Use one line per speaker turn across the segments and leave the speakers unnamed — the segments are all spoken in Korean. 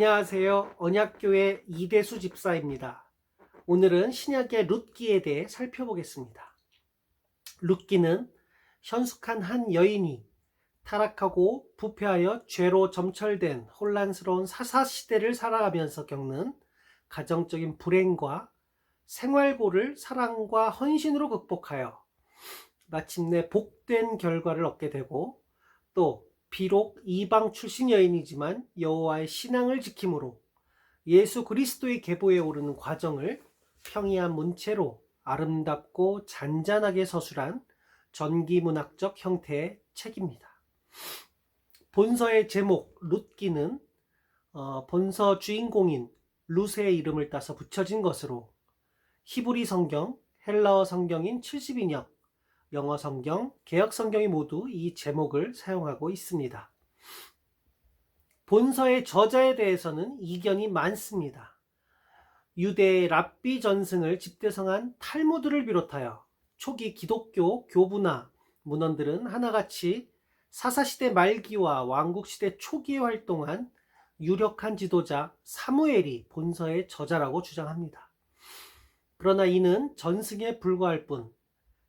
안녕하세요. 언약교회 이대수 집사입니다. 오늘은 신약의 룻기에 대해 살펴보겠습니다. 룻기는 현숙한 한 여인이 타락하고 부패하여 죄로 점철된 혼란스러운 사사시대를 살아가면서 겪는 가정적인 불행과 생활고를 사랑과 헌신으로 극복하여 마침내 복된 결과를 얻게 되고 또 비록 이방 출신 여인이지만 여호와의 신앙을 지킴으로 예수 그리스도의 계보에 오르는 과정을 평이한 문체로 아름답고 잔잔하게 서술한 전기문학적 형태의 책입니다. 본서의 제목 룻기는 어, 본서 주인공인 룻의 이름을 따서 붙여진 것으로 히브리 성경, 헬라어 성경인 72년, 영어 성경, 개혁 성경이 모두 이 제목을 사용하고 있습니다. 본서의 저자에 대해서는 이견이 많습니다. 유대의 랍비 전승을 집대성한 탈무드를 비롯하여 초기 기독교 교부나 문헌들은 하나같이 사사시대 말기와 왕국시대 초기에 활동한 유력한 지도자 사무엘이 본서의 저자라고 주장합니다. 그러나 이는 전승에 불과할 뿐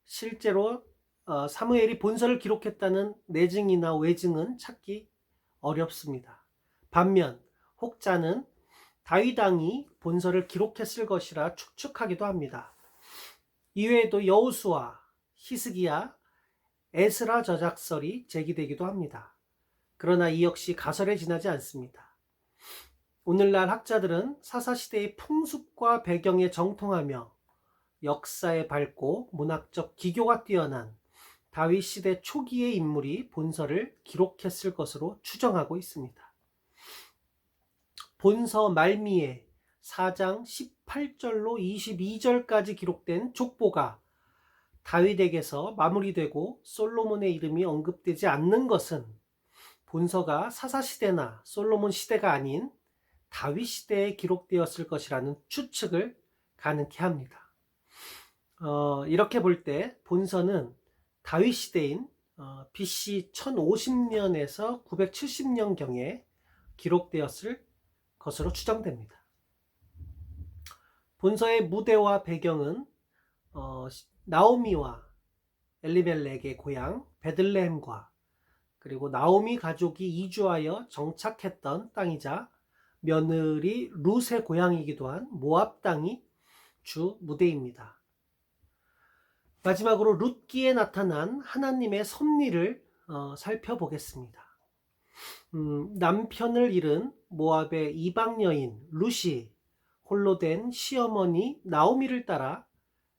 실제로 어, 사무엘이 본서를 기록했다는 내증이나 외증은 찾기 어렵습니다. 반면 혹자는 다윗왕이 본서를 기록했을 것이라 추측하기도 합니다. 이외에도 여우수와 히스기야, 에스라 저작설이 제기되기도 합니다. 그러나 이 역시 가설에 지나지 않습니다. 오늘날 학자들은 사사시대의 풍습과 배경에 정통하며 역사에 밝고 문학적 기교가 뛰어난 다윗 시대 초기의 인물이 본서를 기록했을 것으로 추정하고 있습니다. 본서 말미에 4장 18절로 22절까지 기록된 족보가 다윗에게서 마무리되고 솔로몬의 이름이 언급되지 않는 것은 본서가 사사시대나 솔로몬 시대가 아닌 다윗 시대에 기록되었을 것이라는 추측을 가능케 합니다. 어, 이렇게 볼 때 본서는 다윗 시대인 어, BC 1050년에서 970년 경에 기록되었을 것으로 추정됩니다. 본서의 무대와 배경은 어, 나오미와 엘리멜렉의 고향 베들레헴과 그리고 나오미 가족이 이주하여 정착했던 땅이자 며느리 룻의 고향이기도 한 모압 땅이 주 무대입니다. 마지막으로 룻기에 나타난 하나님의 섭리를 어, 살펴보겠습니다. 음, 남편을 잃은 모압의 이방 여인 룻이 홀로 된 시어머니 나오미를 따라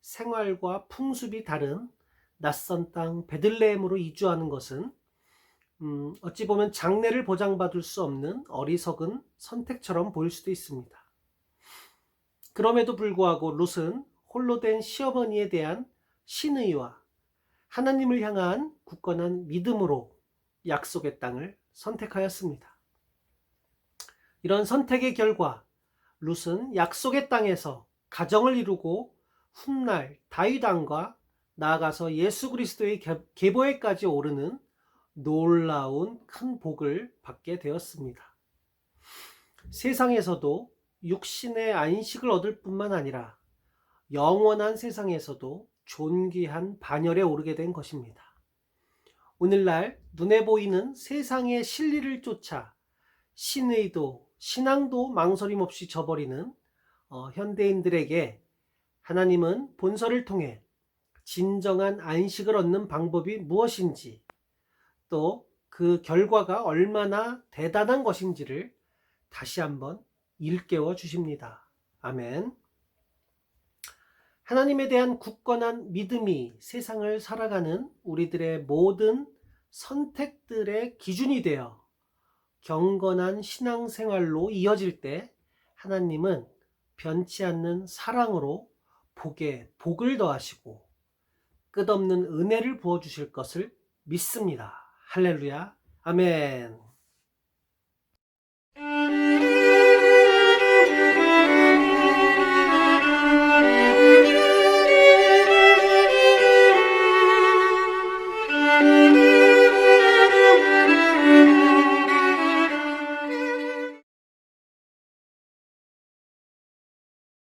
생활과 풍습이 다른 낯선 땅 베들레헴으로 이주하는 것은 음, 어찌 보면 장래를 보장받을 수 없는 어리석은 선택처럼 보일 수도 있습니다. 그럼에도 불구하고 룻은 홀로 된 시어머니에 대한 신의와 하나님을 향한 굳건한 믿음으로 약속의 땅을 선택하였습니다. 이런 선택의 결과 룻은 약속의 땅에서 가정을 이루고 훗날 다윗왕과 나아가서 예수 그리스도의 계보에까지 오르는 놀라운 큰 복을 받게 되었습니다. 세상에서도 육신의 안식을 얻을 뿐만 아니라 영원한 세상에서도 존귀한 반열에 오르게 된 것입니다. 오늘날 눈에 보이는 세상의 진리를 쫓아 신의도 신앙도 망설임 없이 저버리는 어, 현대인들에게 하나님은 본서를 통해 진정한 안식을 얻는 방법이 무엇인지 또 그 결과가 얼마나 대단한 것인지를 다시 한번 일깨워 주십니다. 아멘. 하나님에 대한 굳건한 믿음이 세상을 살아가는 우리들의 모든 선택들의 기준이 되어 경건한 신앙생활로 이어질 때 하나님은 변치 않는 사랑으로 복에 복을 더하시고 끝없는 은혜를 부어 주실 것을 믿습니다. 할렐루야. 아멘.